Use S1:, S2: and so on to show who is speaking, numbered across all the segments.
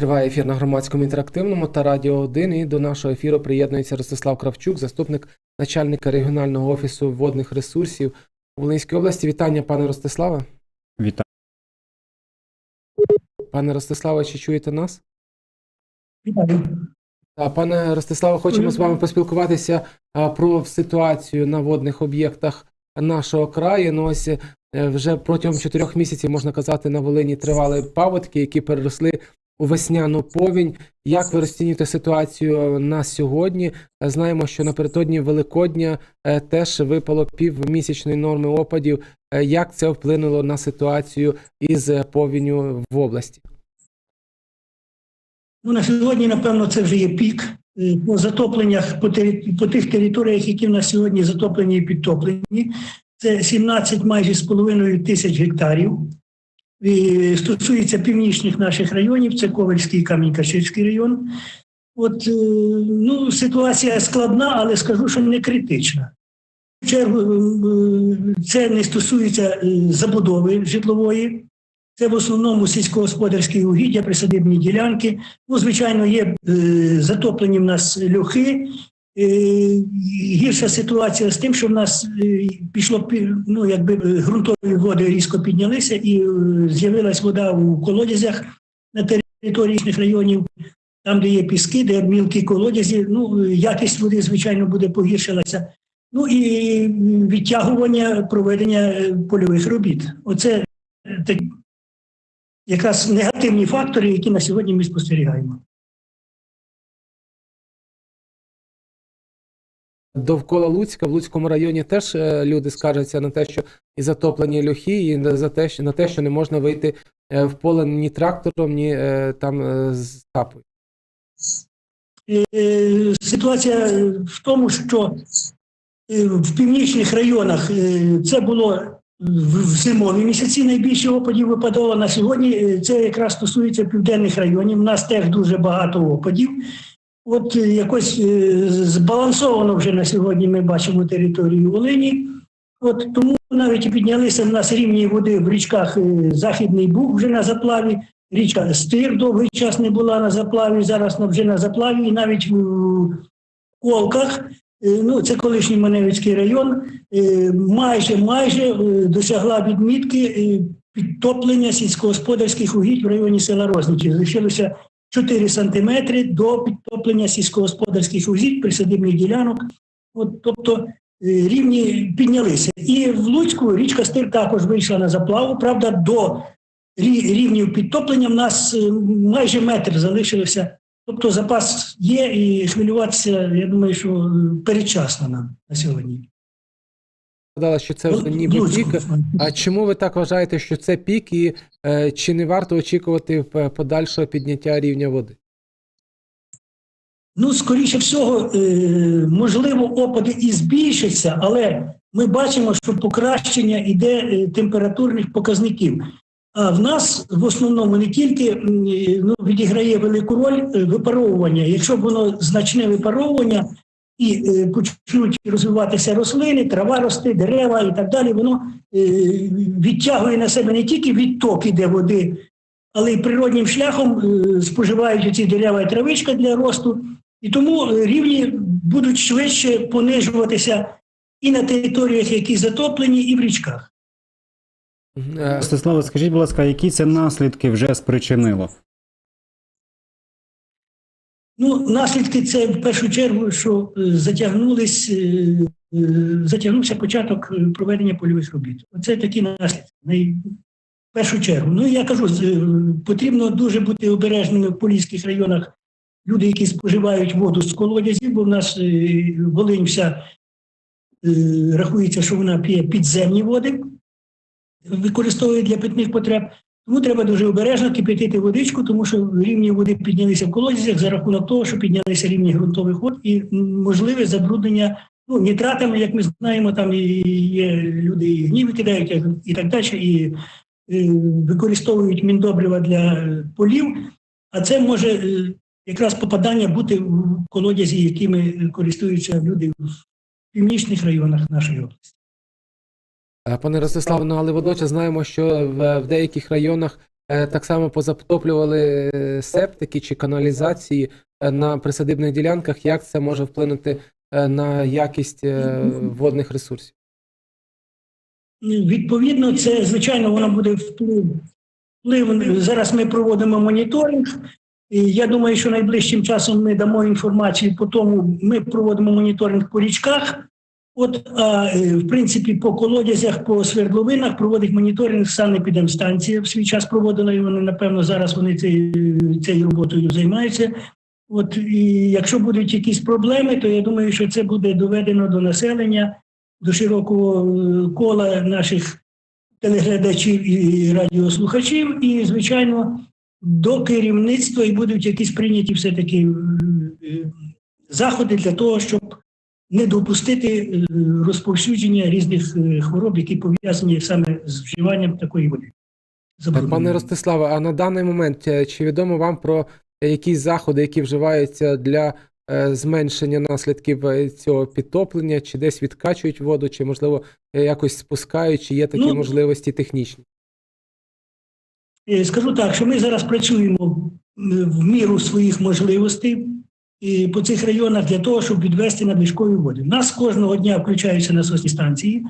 S1: Триває ефір на громадському інтерактивному та Радіо 1. І до нашого ефіру приєднується Ростислав Кравчук, заступник начальника регіонального офісу водних ресурсів у Волинській області. Вітання, пане Ростиславе.
S2: Вітаю.
S1: Пане Ростиславе, чи чуєте нас?
S3: Вітаю.
S1: Пане Ростиславе, хочемо з вами поспілкуватися про ситуацію на водних об'єктах нашого краю. Ну ось е, вже протягом чотирьох місяців можна казати на Волині тривали паводки, які переросли у весняну повінь. Як ви розцінюєте ситуацію на сьогодні? Знаємо, що напередодні Великодня е, теж випало півмісячної норми опадів. Е, Як це вплинуло на ситуацію із повінню в області?
S3: Ну, на сьогодні, напевно, це вже є пік е, по затопленнях по, тери- по тих територіях, які в нас сьогодні затоплені і підтоплені. Це 17 майже з половиною тисяч гектарів. Стосується північних наших районів, це Ковальський і Камінь-Каширський район. От е, ну, ситуація складна, але скажу, що не критична. Чергу е, це не стосується е, забудови житлової. Це в основному сільськогосподарські угіддя, присадибні ділянки. Ну, звичайно, є затоплені в нас льохи. Е, гірша ситуація з тим, що в нас е, пішло пі- ну, якби ґрунтові води різко піднялися, і е, з'явилась вода у колодязях на території районів, там, де є піски, де мілкі колодязі. Ну, якість води, звичайно, буде погіршилася. Ну і відтягування проведення польових робіт. Оце такі якраз негативні фактори, які на сьогодні ми спостерігаємо.
S1: Довкола Луцька, в Луцькому районі теж е, люди скаржаться на те, що і затоплені льохи, і за те, що на те, що не можна вийти е, в поле ні трактором, ні е, там з сапою.
S3: Е, Ситуація в тому, що в північних районах це було в зимові місяці найбільше опадів випадало. На сьогодні це якраз стосується південних районів. У нас теж дуже багато опадів. От е, якось е, збалансовано вже на сьогодні ми бачимо територію Волині. От тому навіть піднялися в нас рівні води в річках е, Західний Буг вже на заплаві, річка Стир довгий час не була на заплаві, зараз вже на заплаві, і навіть в Колках, ну це колишній Маневицький район, майже майже досягла відмітки підтоплення сільськогосподарських угідь в районі села Розничі. Залишилося 4 сантиметри до підтоплення сільськогосподарських угідь, присадибних ділянок. От, тобто е, рівні піднялися. І в Луцьку річка Стир також вийшла на заплаву. Правда, до рі- рівнів підтоплення в нас е, майже метр залишилося. Тобто запас є, і хвилюватися, я думаю, що е, передчасно нам на сьогодні.
S1: Сказала, що це вже ніби
S3: Луцьку.
S1: пік. А чому ви так вважаєте, що це пік, і е, чи не варто очікувати е, подальшого підняття рівня води?
S3: Ну, скоріше всього, е, можливо, опади і збільшаться, але ми бачимо, що покращення йде е, температурних показників. А в нас в основному не тільки е, ну, відіграє велику роль випаровування. Якщо б воно значне випаровування і е, почнуть розвиватися рослини, трава рости, дерева і так далі, воно е, відтягує на себе не тільки відток іде води, але й природнім шляхом е, споживають ці дерева і травичка для росту. І тому е, рівні будуть швидше понижуватися і на територіях, які затоплені, і в річках.
S1: Е,
S2: скажіть, будь ласка, які це наслідки вже спричинило?
S3: Ну, наслідки це в першу чергу, що е, затягнулись, е, е, затягнувся початок проведення польових робіт. Оце такі наслідки. В першу чергу. Ну, я кажу, потрібно дуже бути обережними в поліських районах. Люди, які споживають воду з колодязів, бо в нас Волинь вся рахується, що вона п'є підземні води, використовує для питних потреб. Тому треба дуже обережно кип'ятити водичку, тому що рівні води піднялися в колодязях за рахунок того, що піднялися рівні ґрунтових вод і можливе забруднення ну, нітратами, як ми знаємо, там є люди і гніви кидають і- так далі, і е, використовують міндобрива для полів, а це може е, якраз попадання бути в колодязі, якими користуються люди в північних районах нашої області.
S1: Е, Пане Ростиславе, ну але водночас знаємо, що в, в деяких районах е, так само позатоплювали е, септики чи каналізації на присадибних ділянках, як це може вплинути на якість водних ресурсів?
S3: Відповідно, це звичайно воно буде вплив. вплив. Зараз ми проводимо моніторинг. І я думаю, що найближчим часом ми дамо інформацію по тому. Ми проводимо моніторинг по річках. От, а е, в принципі, по колодязях, по свердловинах проводить моніторинг санепідемстанція. В свій час проводила, і вони, напевно, зараз вони цією, цією роботою займаються. От і якщо будуть якісь проблеми, то я думаю, що це буде доведено до населення, до широкого е, кола наших телеглядачів і радіослухачів, і, звичайно, до керівництва і будуть якісь прийняті все-таки е, заходи для того, щоб не допустити е, розповсюдження різних е, хвороб, які пов'язані саме з вживанням такої води.
S1: Е, Пане Ростиславе, а на даний момент е, чи відомо вам про якісь заходи, які вживаються для зменшення наслідків цього підтоплення, чи десь відкачують воду, чи можливо якось спускають, чи є такі
S3: Ну,
S1: можливості технічні?
S3: Скажу так, що ми зараз працюємо в міру своїх можливостей і по цих районах для того, щоб відвести надлишкові води. У нас кожного дня включаються насосні станції,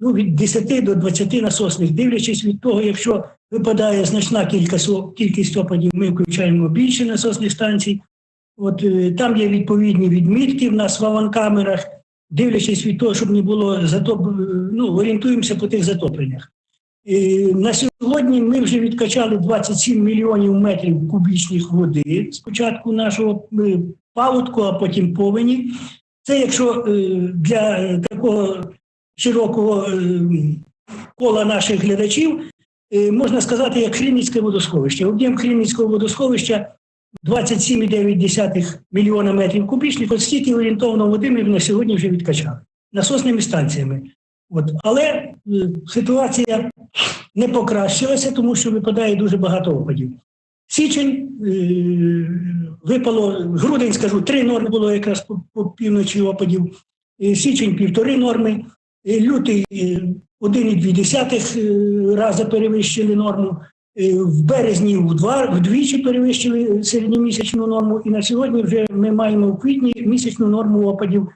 S3: ну, від 10 до 20 насосних, дивлячись від того, якщо випадає значна кількість, опадів, ми включаємо більше насосних станцій. От е, там є відповідні відмітки в нас в аванкамерах, дивлячись від того, щоб не було затоп, е, ну, орієнтуємося по тих затопленнях. На сьогодні ми вже відкачали 27 мільйонів метрів кубічних води з початку нашого паводку, а потім повені. Це якщо е, для такого широкого е, кола наших глядачів, е, можна сказати, як Хрімницьке водосховище. Об'єм Хрімницького водосховища 27,9 мільйона метрів кубічних. От стільки орієнтовно води ми на сьогодні вже відкачали насосними станціями. От. Але е, ситуація не покращилася, тому що випадає дуже багато опадів. Січень е, випало, грудень, скажу, три норми було якраз по, по півночі опадів. Е, Січень півтори норми, Е, лютий е, 1,2 е, рази перевищили норму. В березні вдвічі перевищили середньомісячну норму, і на сьогодні вже ми маємо в квітні місячну норму опадів.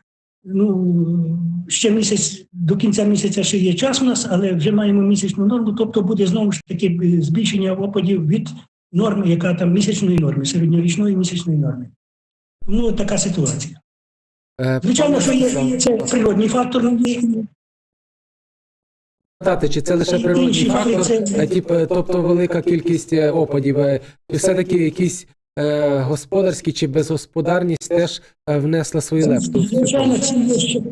S3: Ну, ще місяць до кінця місяця ще є час у нас, але вже маємо місячну норму, тобто буде знову ж таки збільшення опадів від норми, яка там місячної норми, середньорічної місячної норми. Тому така ситуація.
S1: Е,
S3: Звичайно, що є, це природній фактор. ну,
S1: Питати, чи це лише природний фактор,
S3: це-
S1: тобто велика кількість е, опадів, е, все-таки якісь е, господарські чи безгосподарність теж е, внесла свою лепту?
S3: Звичайно, це є ще.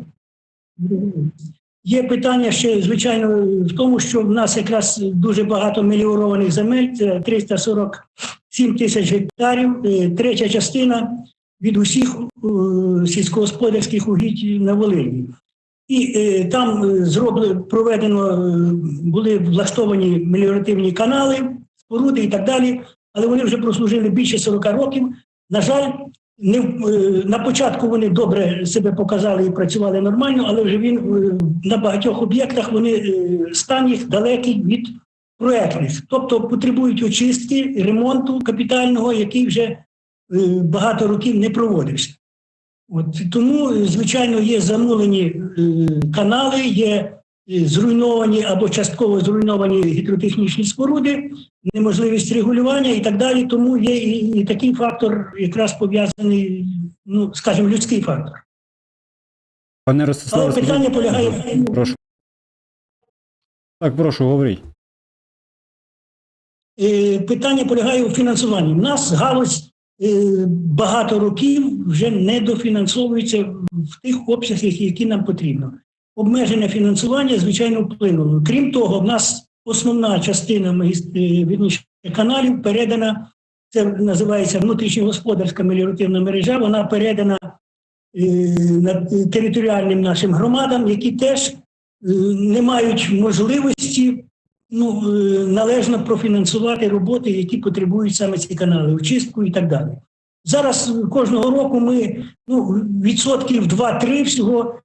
S3: Є питання ще, звичайно, в тому, що в нас якраз дуже багато меліорованих земель, це 347 тисяч гектарів, е, третя частина від усіх е, сільськогосподарських угідь на Волині. І е, там зроблено, проведено, були влаштовані меліоративні канали, споруди і так далі, але вони вже прослужили більше 40 років. На жаль, не, е, на початку вони добре себе показали і працювали нормально, але вже він е, на багатьох об'єктах вони е, стан їх далекий від проектних. Тобто потребують очистки, ремонту капітального, який вже багато років не проводився. От, тому, звичайно, є замулені канали, є зруйновані або частково зруйновані гідротехнічні споруди, неможливість регулювання і так далі. Тому є і, і такий фактор, якраз пов'язаний, ну скажімо, людський фактор.
S2: Пане
S3: Але
S2: Ростиславе, скажіть-
S3: питання полягає
S2: прошу. Так, прошу, говоріть.
S3: Е, Питання полягає у фінансуванні. У нас галузь е, багато років вже не дофінансовується в тих обсягах, які нам потрібно. Обмежене фінансування, звичайно, вплинуло. Крім того, в нас основна частина магіс- е, каналів передана, це називається внутрішньогосподарська меліоративна мережа, вона передана е, територіальним нашим громадам, які теж е, не мають можливості ну, належно профінансувати роботи, які потребують саме ці канали, очистку і так далі. Зараз кожного року ми ну, відсотків 2-3 всього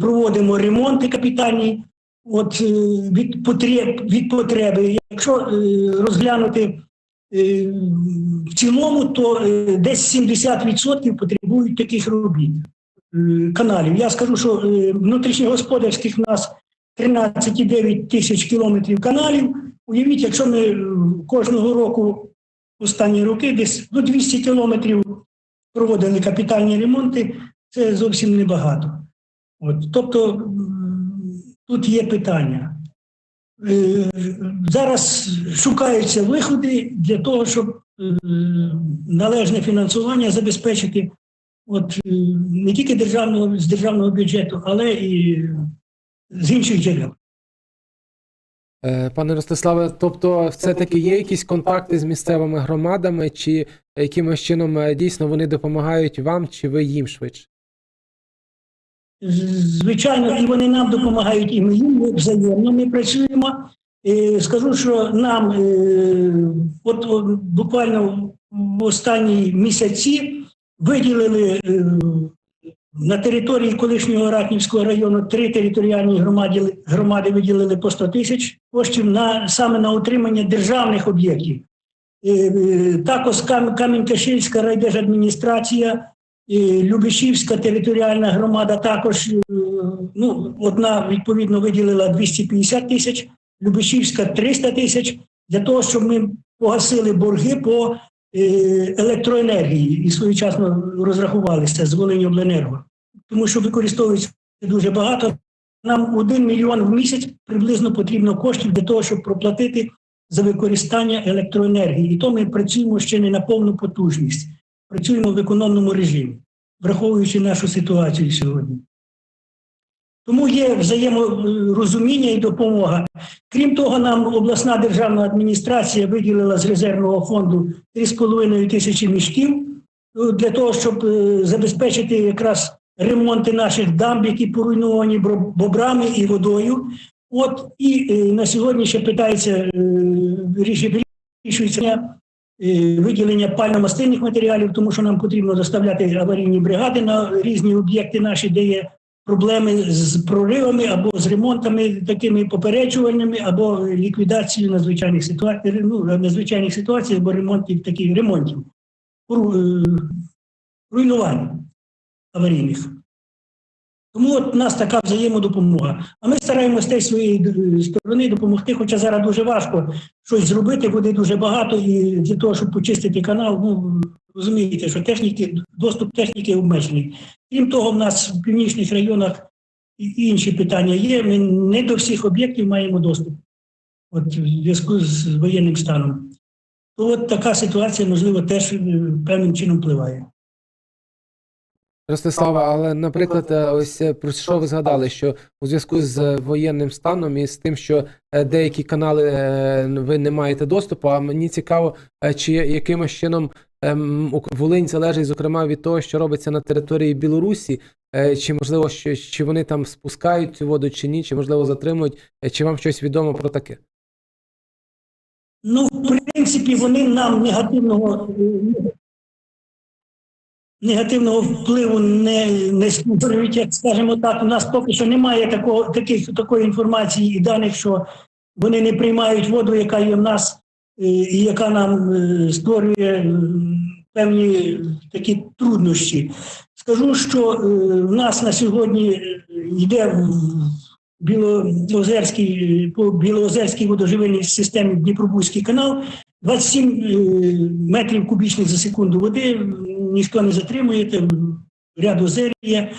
S3: проводимо ремонти капітальні. от, е, від, потреб, від потреби. Якщо е, розглянути е, в цілому, то е, десь 70% потребують таких робіт е, каналів. Я скажу, що е, внутрішньогосподарських в нас 13,9 тисяч кілометрів каналів. Уявіть, якщо ми е, кожного року останні роки десь до 200 кілометрів проводили капітальні ремонти, це зовсім небагато. От, тобто тут є питання. Е, Зараз шукаються виходи для того, щоб е, належне фінансування забезпечити от, е, не тільки державного, з державного бюджету, але і з інших джерел.
S1: Пане Ростиславе, тобто, все-таки є якісь контакти з місцевими громадами, чи якимось чином дійсно вони допомагають вам, чи ви їм швидше?
S3: Звичайно, і вони нам допомагають, і ми їм взаємно. Ми працюємо. Скажу, що нам е, от буквально в останні місяці виділили е, на території колишнього Ратнівського району три територіальні громади, громади виділили по 100 тисяч коштів на саме на утримання державних об'єктів. Е, Також Кам- Камінь-Каширська райдержадміністрація і Любешівська територіальна громада також е, ну, одна відповідно виділила 250 тисяч, Любешівська 300 тисяч для того, щоб ми погасили борги по е, електроенергії і своєчасно розрахувалися з Волиньобленерго. Тому що використовується дуже багато. Нам 1 мільйон в місяць приблизно потрібно коштів для того, щоб проплатити за використання електроенергії. І то ми працюємо ще не на повну потужність працюємо в економному режимі, враховуючи нашу ситуацію сьогодні. Тому є взаєморозуміння і допомога. Крім того, нам обласна державна адміністрація виділила з резервного фонду 3,5 тисячі мішків е, для того, щоб е, забезпечити якраз ремонти наших дамб, які поруйновані бобрами і водою. От і е, на сьогодні ще питається ріш- вирішується виділення пально-мастильних матеріалів, тому що нам потрібно доставляти аварійні бригади на різні об'єкти наші, де є проблеми з проривами або з ремонтами такими попереджувальними, або ліквідацією надзвичайних ситуацій, ну, надзвичайних ситуацій, або ремонтів таких ремонтів, е, руйнувань аварійних. Тому от нас така взаємодопомога. А ми стараємося з своєї е, сторони допомогти, хоча зараз дуже важко щось зробити, буде дуже багато, і для того, щоб почистити канал, ну розумієте, що техніки, доступ техніки обмежений. Крім того, в нас в північних районах і інші питання є. Ми не до всіх об'єктів маємо доступ. От в зв'язку з воєнним станом. То от така ситуація, можливо, теж е, певним чином впливає.
S1: Ростислава, але, наприклад, е, ось е, про що ви згадали, що у зв'язку з е, воєнним станом і з тим, що деякі канали ви не маєте доступу, а мені цікаво, чи якимось чином ем, Волинь залежить, зокрема, від того, що робиться на території Білорусі, чи можливо, що чи вони там спускають цю воду, чи ні, чи можливо затримують, чи вам щось відомо про таке?
S3: Ну, в принципі, вони нам негативного, негативного впливу не, не створюють, як скажімо так. У нас поки що немає такого, таких, такої інформації і даних, що вони не приймають воду, яка є в нас, е, і яка нам е, створює певні такі труднощі. Скажу, що е, в нас на сьогодні йде в- Білоозерський, е, по Білоозерській водоживельній системі Дніпробузький канал 27 е, метрів кубічних за секунду води, ніхто не затримує, там ряд є.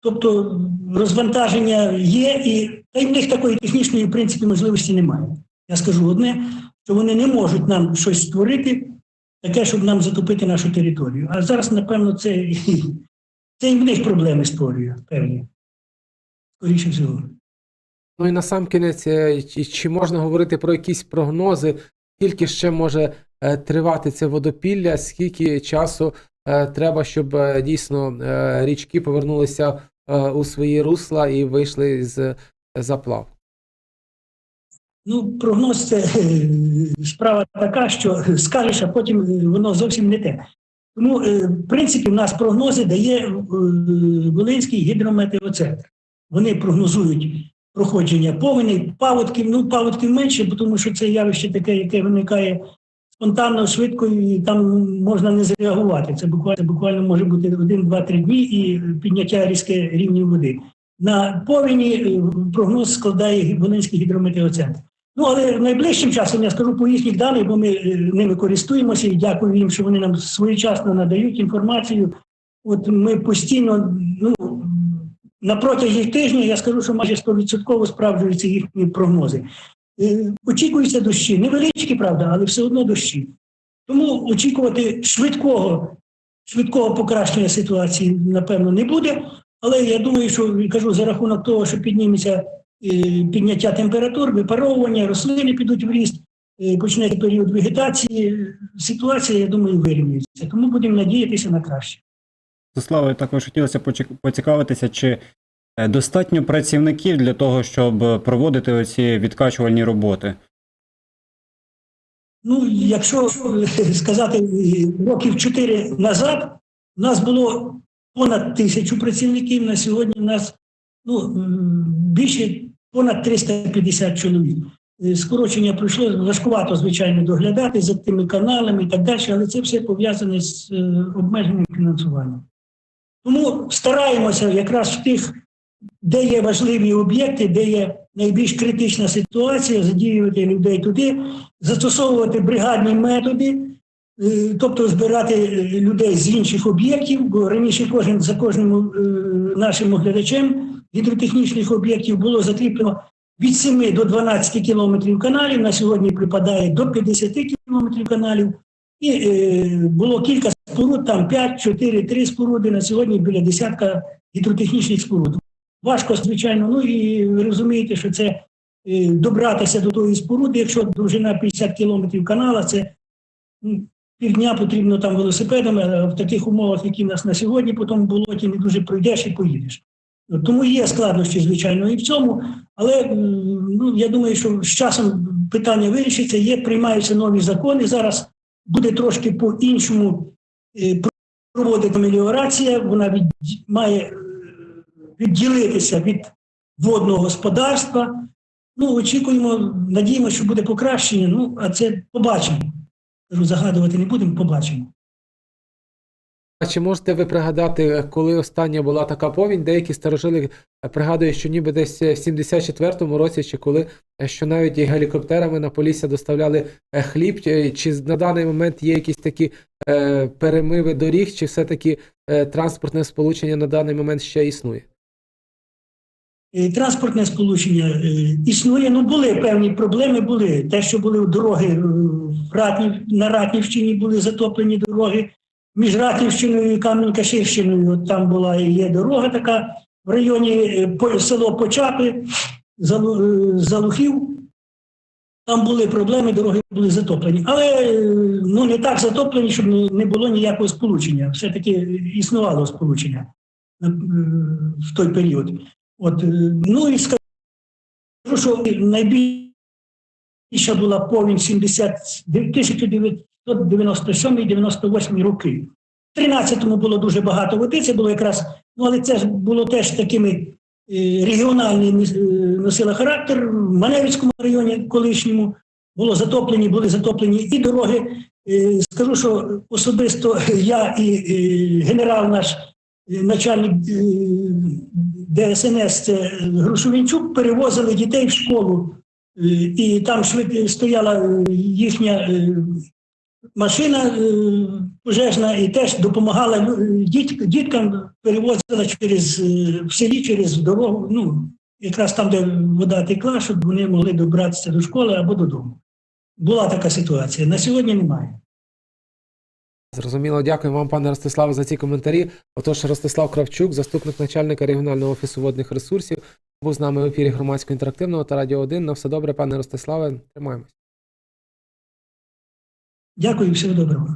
S3: Тобто розвантаження є, і та й в них такої технічної, в принципі, можливості немає. Я скажу одне, що вони не можуть нам щось створити, таке, щоб нам затопити нашу територію. А зараз, напевно, це, це і в них проблеми створює, певні. Скоріше всього.
S1: Ну і на сам кінець, е, чи, можна говорити про якісь прогнози, скільки ще може тривати це водопілля, скільки часу е, треба, щоб е, дійсно е, річки повернулися е, у свої русла і вийшли з е, заплав?
S3: Ну, прогноз це е, справа така, що скажеш, а потім е, воно зовсім не те. Тому, е, в принципі, в нас прогнози дає е, Волинський гідрометеоцентр. Вони прогнозують проходження повені, паводків. Ну, паводків менше, тому що це явище таке, яке виникає спонтанно, швидко, і там можна не зреагувати. Це буквально, буквально може бути один, два, три дні і підняття різке рівнів води. На повені е, прогноз складає Волинський гідрометеоцентр. Ну, але найближчим часом я скажу по їхніх даних, бо ми е, ними користуємося і дякую їм, що вони нам своєчасно надають інформацію. От ми постійно, ну на протязі тижня я скажу, що майже 100% справджуються їхні прогнози. Е, Очікуються дощі, невеличкі, правда, але все одно дощі. Тому очікувати швидкого, швидкого покращення ситуації, напевно, не буде. Але я думаю, що кажу, за рахунок того, що підніметься е, підняття температур, випаровування, рослини підуть в ріст, е, почнеться період вегетації. Ситуація, я думаю, вирівнюється. Тому будемо надіятися на краще.
S2: Слава, також хотілося поцікавитися, чи достатньо працівників для того, щоб е, проводити оці відкачувальні роботи.
S3: Ну, якщо е, сказати е, років чотири назад, у нас було понад тисячу працівників. На сьогодні у нас ну, більше понад 350 чоловік. Е, Скорочення пройшло важкувато, звичайно, доглядати за тими каналами і так далі, але це все пов'язане з е, обмеженим фінансуванням. Тому стараємося якраз в тих, де є важливі об'єкти, де є найбільш критична ситуація, задіювати людей туди, застосовувати бригадні методи, е, тобто збирати е, людей з інших об'єктів, бо раніше кожен за кожним е, нашим оглядачем гідротехнічних об'єктів було закріплено від 7 до 12 кілометрів каналів. На сьогодні припадає до 50 кілометрів каналів. І е, було кілька споруд, там 5, 4, 3 споруди. На сьогодні біля десятка гідротехнічних споруд. Важко, звичайно. Ну і ви розумієте, що це е, добратися до тої споруди, якщо довжина 50 кілометрів канала, це півдня потрібно там велосипедами, а в таких умовах, які в нас на сьогодні, по тому болоті не дуже пройдеш і поїдеш. Тому є складнощі, звичайно, і в цьому, але ну, я думаю, що з часом питання вирішиться, є, приймаються нові закони. Зараз буде трошки по-іншому е, проводити меліорація, вона від, має е, відділитися від водного господарства. Ну, очікуємо, надіємося, що буде покращення. Ну, а це побачимо. Загадувати не будемо, побачимо.
S1: А чи можете ви пригадати, коли остання була така повінь? Деякі старожили е, пригадують, що ніби десь е, в 74-му році, чи коли е, що навіть і гелікоптерами на Полісся доставляли е, хліб. Чи чи на даний момент є якісь такі е, перемиви доріг, чи все-таки е, транспортне сполучення на даний момент ще існує?
S3: Е, Транспортне сполучення е, існує. Ну, були певні проблеми. Були те, що були дороги е, в Ратнів, на Ратнівщині були затоплені дороги. Між Ратнівщиною і Кам'янка-Ширщиною от там була і є дорога така в районі село Почапи, Залухів. Там були проблеми, дороги були затоплені. Але ну, не так затоплені, щоб не було ніякого сполучення. Все-таки існувало сполучення в той період. От, е, ну і скажу, що найбільша була повінь 70, 1997-98 роки. В 13-му було дуже багато води, це було якраз, ну але це було теж такими е, регіональний е, носила характер. В Маневицькому районі колишньому було затоплені, були затоплені і дороги. Скажу, що особисто я і генерал наш начальник ДСНС це Грушовінчук перевозили дітей в школу, е, і там стояла е, їхня е, машина пожежна і теж допомагала діт- діткам, перевозила через в селі через дорогу. Ну, якраз там, де вода текла, щоб вони могли добратися до школи або додому. Була така ситуація. На сьогодні немає.
S1: Зрозуміло, дякую вам, пане Ростиславе, за ці коментарі. Отож, Ростислав Кравчук, заступник начальника регіонального офісу водних ресурсів, був з нами в ефірі громадського інтерактивного та радіо 1. На все добре, пане Ростиславе. Тримаємось.
S3: Дякую, всього доброго.